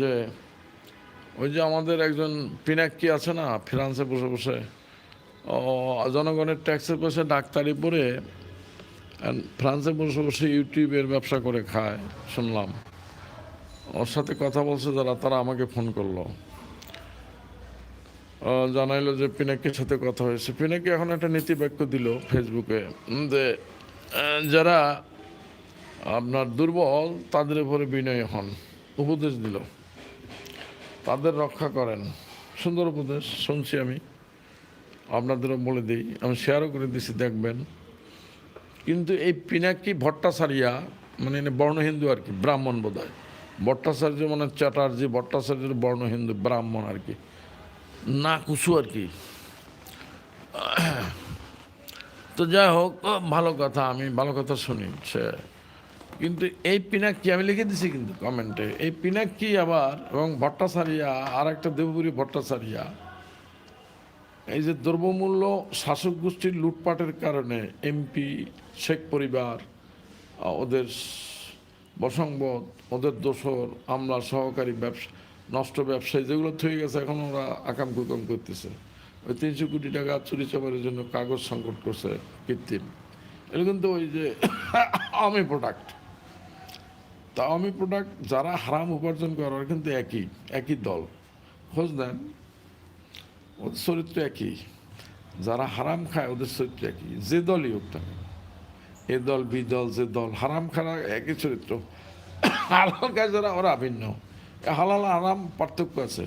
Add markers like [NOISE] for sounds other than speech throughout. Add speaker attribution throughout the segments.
Speaker 1: যে ওই যে আমাদের একজন পিনাক্কি আছে না, ফ্রান্সে বসে বসে জনগণের ট্যাক্সের পয়সা ডাক্তারি and ফ্রান্সে বসে বসে ইউটিউবের ব্যবসা করে খায়, শুনলাম। ওর সাথে কথা বলছে যারা, তারা আমাকে ফোন করল। জানাইলো যে পিনাকির সাথে কথা হয়েছে। পিনাকি এখন একটা নীতি বাক্য দিল ফেসবুকে যে যারা আপনার দুর্বল, তাদের উপরে বিনয় হন। উপদেশ দিল। তাদের রক্ষা করেন। সুন্দর উপদেশ, শুনছি আমি। আপনাদেরও বলে দিই, আমি শেয়ারও করে দিছি, দেখবেন। কিন্তু এই পিনাকি ভট্টাচার্যা মানে বর্ণ হিন্দু আর কি, ব্রাহ্মণ বোধ হয় ভট্টাচার্য মানে চ্যাটার্জি ভট্টাচার্যের বর্ণ হিন্দু, ব্রাহ্মণ আর কি। না কুসু আর কি। তো যাই হোক, ভালো কথা, আমি ভালো কথা শুনি। সে কিন্তু এই পিনাক্কি আমি লিখে দিছি কিন্তু কমেন্টে, এই পিনাক্কি আবার এবং ভট্টাচারিয়া আর একটা দেবপুরী ভট্টাচারিয়া, এই যে দ্রব্যমূল্য শাসক গোষ্ঠীর লুটপাটের কারণে এমপি, শেখ পরিবার ওদের বসংবদ, ওদের দোসর, আমলা সহকারী ব্যবসা, নষ্ট ব্যবসায়ী, যেগুলো থেকে গেছে, এখন ওরা আকাম কুকাম করতেছে। ওই তিনশো কোটি টাকা চুরি চামারের জন্য কাগজ সংকট করছে কৃত্রিম। এটা কিন্তু ওই যে [COUGHS] আমি প্রোডাক্ট তা আমি প্রোডাক্ট যারা হারাম উপার্জন করে, ওরা কিন্তু একই একই দল। খোঁজ দেন ওদের চরিত্র একই। যারা হারাম খায়, ওদের চরিত্র একই। যে দলই হোক। এ দল, বি দল, যে দল, হারাম খারা একই চরিত্র। হালাল খায় যারা, ওরা ভিন্ন। হালাল, হারাম পার্থক্য আছে।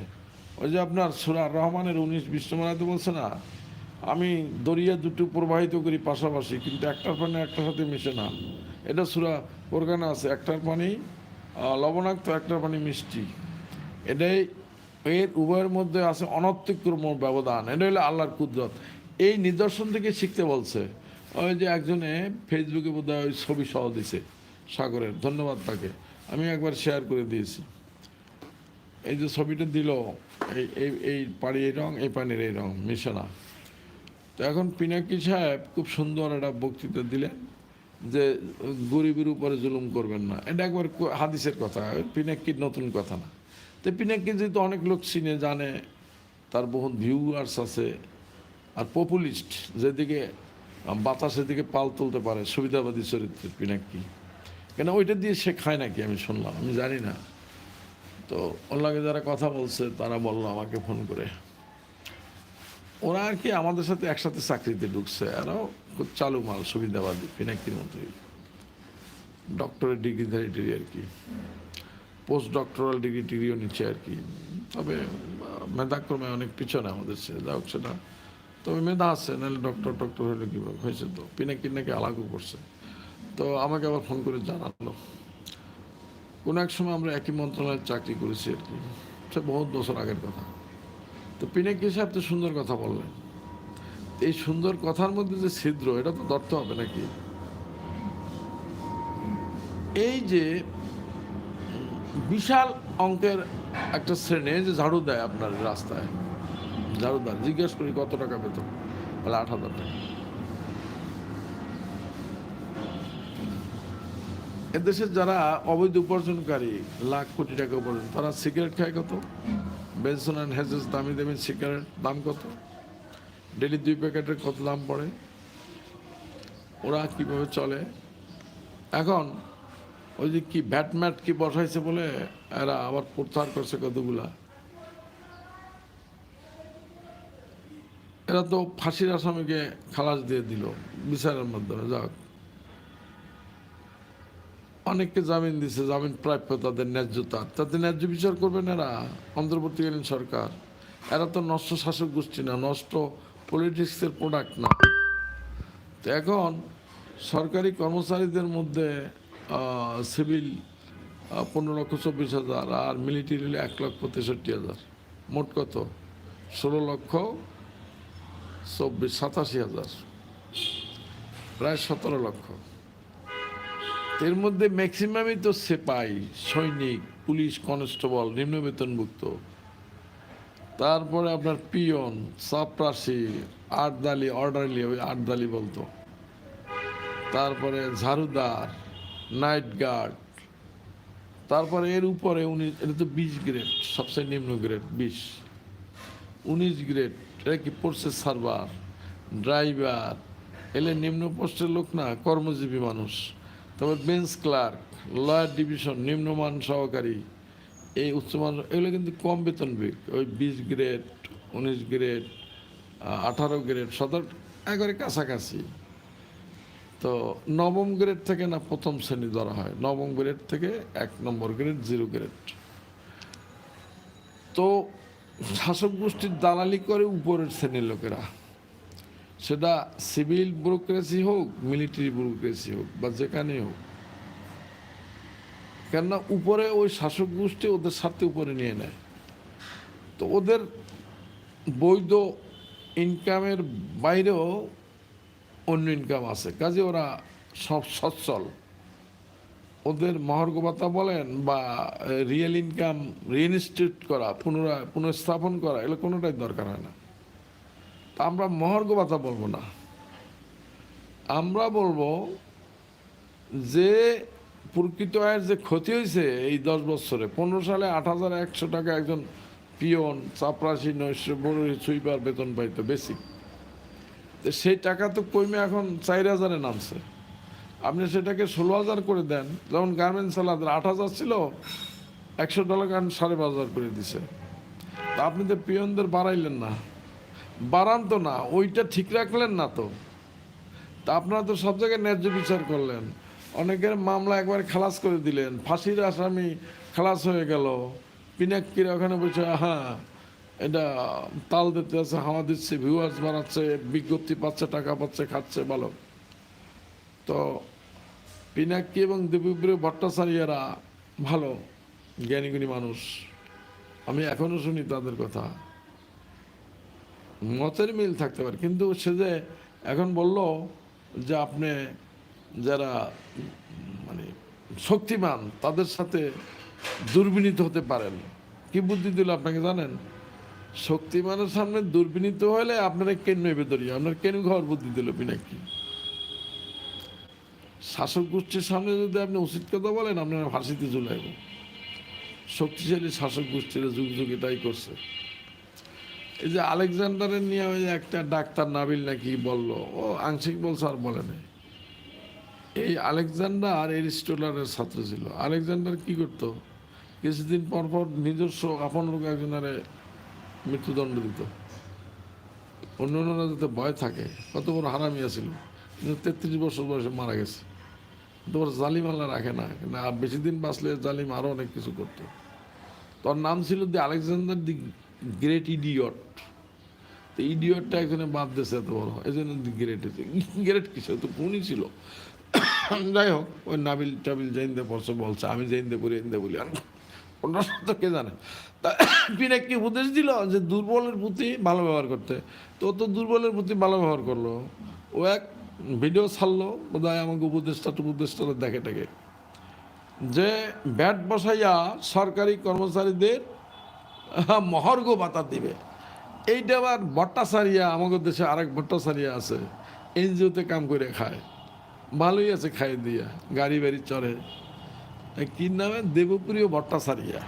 Speaker 1: ওই যে আপনার সুরা রহমানের উনিশ বিশ্বমানাতে বলছে না, আমি দরিয়া দুটো প্রবাহিত করি পাশাপাশি, কিন্তু একটার পানি একটার সাথে মিশে না। এটা সুরা কোরগানে আছে, একটার পানি লবণাক্ত একটার পানি মিষ্টি। এটাই এর উভয়ের মধ্যে আছে অনত্যক্রম ব্যবধান। এটা হলো আল্লাহর কুদরত। এই নিদর্শন থেকে শিখতে বলছে, ওই যে একজনে ফেসবুকে বোধহয় ওই ছবি সহ দিছে, সাগরের। ধন্যবাদ তাকে। আমি একবার শেয়ার করে দিয়েছি। এই যে ছবিটা দিল, এই এই এই পানি এই রং, এই পানির এই রং মিশে না তো এখন পিনাকি সাহেব খুব সুন্দর একটা বক্তৃতা দিলেন। যে গরিবের উপরে জুলুম করবেন না। এটা একবার হাদিসের কথা, পিনাকির নতুন কথা না। তো পিনাকি যেহেতু অনেক লোক চিনে, জানে, তার বহুত ভিউয়ার্স আছে, আর পপুলিস্ট যেদিকে বাতাসের দিকে পাল তুলতে পারে, সুবিধাবাদী চরিত্রের পিনাকি। কেন ওইটা দিয়ে সে খায় নাকি, আমি শুনলাম, আমি জানি না। তো লাগে যারা কথা বলছে, তারা বলল আমাকে ফোন করে। ওরা আর কি আমাদের সাথে একসাথে চাকরিতে ঢুকছে আরও চালু মাল, সুবিধাবাদী পিনাকির মতোই ডক্টরের ডিগ্রিধারীটিরই আর কি। পোস্ট ডক্টরাল ডিগ্রি টিগ্রিও নিচ্ছে আর কি। তবে মেধাক্রমে অনেক পিছনে আমাদের সে যা হোক না তবে মেধা আছে, নাহলে ডক্টর ডক্টর হলে কীভাবে হয়েছে তো। পিনাকির নাকি আলাগু করছে। তো আমাকে আবার ফোন করে জানালো। কোনো এক সময় আমরা একই মন্ত্রণালয়ের চাকরি করেছি আর কি। সে বহুত বছর আগের কথা। তো পিনাকি সাহেব তো সুন্দর কথা বললেন? এই সুন্দর কথার মধ্যে যে ছিদ্র, এটা তো ধরতে হবে নাকি? এই যে, বিশাল অঙ্কের একটা শ্রেণি যে ঝাড়ু দেয় আপনার রাস্তায়। ঝাড়ুদার জিজ্ঞেস করি কত টাকা বেতন? বলে আট হাজার টাকা। এদেশের যারা অবৈধ উপার্জনকারী, লাখ কোটি টাকা উপার্জন, তারা সিগারেট খায় কত? বেনসন অ্যান্ড হেজেস দামি দামি সিগারেট দাম কত? ডেলি দুই প্যাকেটের কত দাম পড়ে? ওরা কীভাবে চলে? এখন ওই যে কি ব্যাটম্যাট কি বসাইছে বলে এরা আবার প্রত্যাহার করছে কতগুলা? এরা তো ফাঁসির আসামিকে খালাস দিয়ে দিল বিচারের মাধ্যমে, যাক। অনেককে জামিন দিছে, জামিন প্রাপ্য তাদের ন্যায্যতা তাদের ন্যায্য বিচার করবেন এরা, অন্তর্বর্তীকালীন সরকার। এরা তো নষ্ট শাসক গোষ্ঠী না, নষ্ট পলিটিক্সের প্রোডাক্ট না। তো এখন সরকারি কর্মচারীদের মধ্যে সিভিল পনেরো লক্ষ চব্বিশ হাজার আর মিলিটারি এক লক্ষ তেষট্টি হাজার। মোট কত? ষোলো লক্ষ চব্বিশ, সাতাশি হাজার। প্রায় সতেরো লক্ষ। এর মধ্যে ম্যাক্সিমামই তো সেপাই সৈনিক, পুলিশ কনস্টেবল নিম্ন বেতনভুক্ত তারপরে আপনার পিয়ন, সাপ্রাসি, আটদালি, অর্ডারলি, ওই আটদালি বলতো। তারপরে ঝাড়ুদার, নাইট গার্ড। তারপরে এর উপরে উনিশ এটা তো বিশ গ্রেড, সবচেয়ে নিম্ন গ্রেড, বিশ। উনিশ গ্রেড, এটা কি পড়ছে সার্ভার, ড্রাইভার। এলে নিম্ন পোস্টের লোক না, কর্মজীবী মানুষ। তারপর বেঞ্চ ক্লার্ক, লয়ার ডিভিশন, নিম্নমান সহকারী। এই উচ্চমান এগুলো কিন্তু কম বেতন বিক ওই বিশ গ্রেড, উনিশ গ্রেড আঠারো গ্রেড, সদর একবারে কাছাকাছি। তো নবম গ্রেড থেকে না প্রথম শ্রেণি ধরা হয়। নবম গ্রেড থেকে এক নম্বর গ্রেড, জিরো গ্রেড। তো শাসক গোষ্ঠীর দালালি করে উপরের শ্রেণির লোকেরা। সেটা সিভিল ব্যুরোক্রেসি হোক, মিলিটারি ব্যুরোক্রেসি হোক, বা যেখানেই হোক। কেননা উপরে ওই শাসক গোষ্ঠী ওদের স্বার্থে উপরে নিয়ে নেয়। তো ওদের বৈধ ইনকামের বাইরেও অন্য ইনকাম আছে। কাজে ওরা সব সচ্ছল। ওদের মহার্ঘ ভাতা বলেন বা রিয়েল ইনকাম রিইনস্টিটিউট করা, পুনরায় পুনঃস্থাপন করা, এগুলো কোনোটাই দরকার হয় না। তা আমরা মহার্ঘ ভাতা বলব না। আমরা বলব যে প্রকৃত আয়ের যে ক্ষতি হয়েছে এই দশ বছরে, পনেরো সালে আট হাজার একশো টাকা একজন পিয়ন, চাপরাশি, নৈশ সুইপার বেতন পাইতো, বেসিক। তো সেই টাকা তো কমে এখন চার হাজারে নামছে। আপনি সেটাকে ষোলো হাজার করে দেন, যেমন গার্মেন্টস আলাদা আট হাজার ছিল, একশো ডলার এখন সাড়ে পাঁচ হাজার করে দিছে। তা আপনি তো পিয়নদের বাড়াইলেন না। বাড়ান তো না, ওইটা ঠিক রাখলেন না তো। তা আপনারা তো সব জায়গায় ন্যায্য বিচার করলেন। অনেকের মামলা একবার খালাস করে দিলেন। ফাঁসির আসামি খালাস হয়ে গেল। পিনাক্কির ওখানে বসে হ্যাঁ এটা তাল দিতে আছে, হাওয়া দিচ্ছে ভিউয়ার্স বাড়াচ্ছে, বিজ্ঞপ্তি পাচ্ছে, টাকা পাচ্ছে, খাচ্ছে ভালো তো পিনাক্কি এবং দেবীপ্রিয় ভট্টাচার্যরা ভালো, জ্ঞানীগুণী মানুষ। আমি এখনও শুনি তাদের কথা। মতের মিল থাকতে পারে। কিন্তু সে যে এখন বলল যে আপনি যারা মানে শক্তিমান, তাদের সাথে দুর্বিনীত হতে পারেন। কি বুদ্ধি দিল আপনাকে জানেন? শক্তিমানের সামনে দুর্বিনীত হলে আপনারা কেন নেবে ধরি আপনার কেন ঘর বুদ্ধি দিল পিনাকি? শাসক গোষ্ঠীর সামনে যদি আপনি উচিত কথা বলেন, আপনারা ফাঁসিতে চলে শক্তিশালী শাসক গোষ্ঠীরা যুগ যুগ এটাই করছে। এই যে আলেকজান্ডারের নিয়ে ওই একটা ডাক্তার নাবিল নাকি বলল, ও আংশিক বলছে আর বলে নাই। এই আলেকজান্ডার এরিস্টোলারের ছাত্র ছিল। আলেকজান্ডার কি করত? কিছুদিন পর পর নিজস্ব আপন লোক একজনের মৃত্যুদণ্ড দিত। অন্য অন্যরা যাতে ভয় থাকে, কত বড় হারামিয়া ছিল কিন্তু তেত্রিশ বছর বয়সে মারা গেছে। তোমার জালিম আল্লাহ রাখে না। কিন্তু বেশি দিন বাঁচলে জালিম আরও অনেক কিছু করতো। তোর নাম ছিল the Alexander the great idiot. তো ইডিয়টটা একজনে বাদ দিয়েছে এত বড়। এই জন্য গ্রেট। গ্রেট কিসে তো পুনি ছিল। [LAUGHS] যাই হোক, ওই নাবিল টাবিল জৈনদে পড়ছে বলছে, আমি জৈনদে পড়ি জৈনদে বলি আর কে জানে? তা [COUGHS] পিনে কি উপদেশ দিল যে দুর্বলের প্রতি ভালো ব্যবহার করতে? তো তো দুর্বলের প্রতি ভালো ব্যবহার করল। ও এক ভিডিও ছাড়লো, বোধহয় আমাকে উপদেশটা উপদেশটা দেখে টেকে। যে ব্যাট বসাইয়া সরকারি কর্মচারীদের [LAUGHS] মহর্ঘ ভাতা দিবে। এইটা আবার ভট্টাচারিয়া, আমাদের দেশে আরেক ভট্টাচারিয়া আছে, এনজিওতে কাম করে খায়। ভালোই আছে খাই দিয়া গাড়ি বাড়ি চড়ে। কি নামে? দেবপ্রিয় ভট্টাচারিয়া।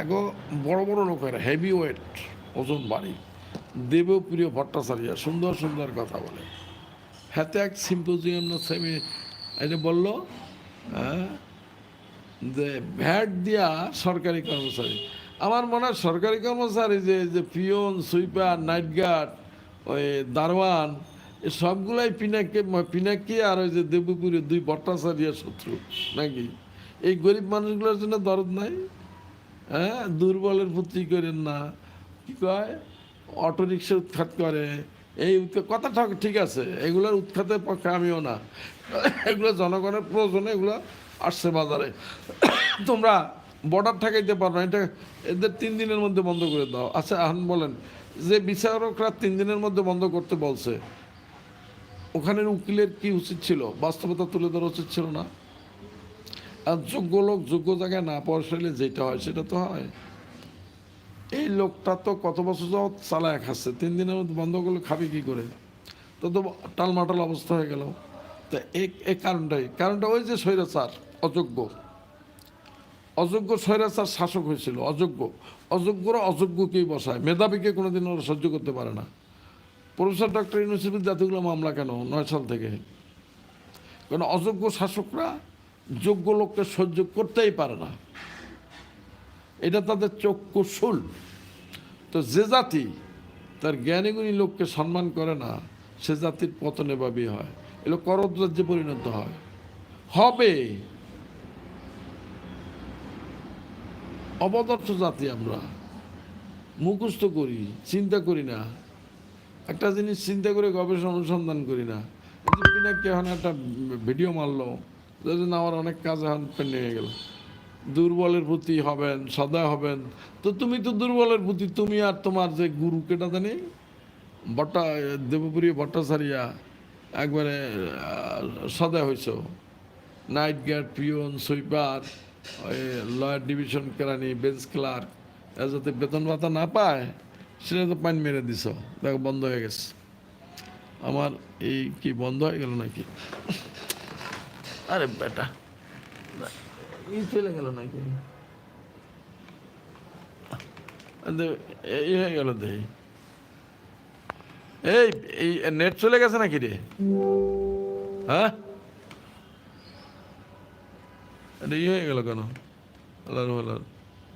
Speaker 1: এগো বড় বড় লোকের হেভি ওয়েট ওজন বাড়ি। দেবপ্রিয় ভট্টাচারিয়া সুন্দর সুন্দর কথা বলে। হাতে এক সিম্পোজিয়াম সেমি এটা বলল হ্যাঁ, যে ভ্যাট দিয়া সরকারি কর্মচারী। আমার মনে হয় সরকারি কর্মচারী যে যে পিয়ন সুইপার নাইট গার্ড ওই দারোয়ান সবগুলাই পিনাকি পিনাকি আর ওই যে দেবপুরের দুই ভট্টাচার্যের শত্রু, নাকি? এই গরিব মানুষগুলোর জন্য দরদ নাই? হ্যাঁ দুর্বলের পুত্রি করেন না। কি কয়? অটো রিক্সা উৎখাত করে। এই কথা ঠক- ঠিক আছে, এগুলোর উৎখাতের পক্ষে আমিও না। এগুলো জনগণের প্রয়োজনে, এগুলো আসছে বাজারে। তোমরা বর্ডার ঠেকাইতে পারো না, এটা এদের তিন দিনের মধ্যে বন্ধ করে দাও। আচ্ছা এখন বলেন, যে বিচারকরা তিন দিনের মধ্যে বন্ধ করতে বলছে ওখানের উকিলের কি উচিত ছিল? বাস্তবতা তুলে ধরা উচিত ছিল না? আর যোগ্য লোক যোগ্য জায়গায় না পৌঁছালে যেটা হয় সেটা তো হয়। এই লোকটা তো কত বছর যাবত চালায় খাচ্ছে তিন দিনের মধ্যে বন্ধ করলে খাবে কি করে? তো তো টালমাটাল অবস্থা হয়ে গেল। তা এই কারণটাই। কারণটা ওই যে স্বৈরাচার, অযোগ্য। অযোগ্য স্বৈরাচার শাসক হয়েছিল, অযোগ্য। অযোগ্যরা অযোগ্যকেই বসায়। মেধাবীকে কোনোদিন ওরা সহ্য করতে পারে না। প্রফেসর ডক্টর ইউনিভার্সিটির জাতিগুলো মামলা কেন? নয় সাল থেকে। কারণ অযোগ্য শাসকরা যোগ্য লোককে সহ্য করতেই পারে না। এটা তাদের চক্ষুশুল তো যে জাতি তার জ্ঞানীগুণী লোককে সম্মান করে না, সে জাতির পতনে বাবি হয়। এগুলো করদ রাজ্যে পরিণত হয়। হবে। অবদর্থ জাতি আমরা। মুখস্থ করি, চিন্তা করি না। একটা জিনিস চিন্তা করে গবেষণা অনুসন্ধান করি না। এই যে পিনাকি এখন একটা ভিডিও মারলো যেদিন আমার অনেক কাজ এখন পেন্ডিং হয়ে গেল। দুর্বলের প্রতি হবেন, সদা হবেন। তো তুমি তো দুর্বলের প্রতি, তুমি আর তোমার যে গুরু, কেটা জানি? বট্টা দেবপুরী ভট্টাচারিয়া, একবারে সদা হয়েছ night guard peon sweeper lower division কেরানি, bench clerk এরা যাতে বেতন ভাতা না পায় সেটা তো পানি মেরে দিছ, দেখো বন্ধ হয়ে গেছে। আমার এই কি বন্ধ হয়ে গেল নাকি? আরে বেটা, ই চলে গেল নাকি? এই হয়ে গেল দেখি এই এই নেট চলে গেছে নাকি রে? হ্যাঁ? ই হয়ে গেল কেন? আল্লাহ আল্লাহ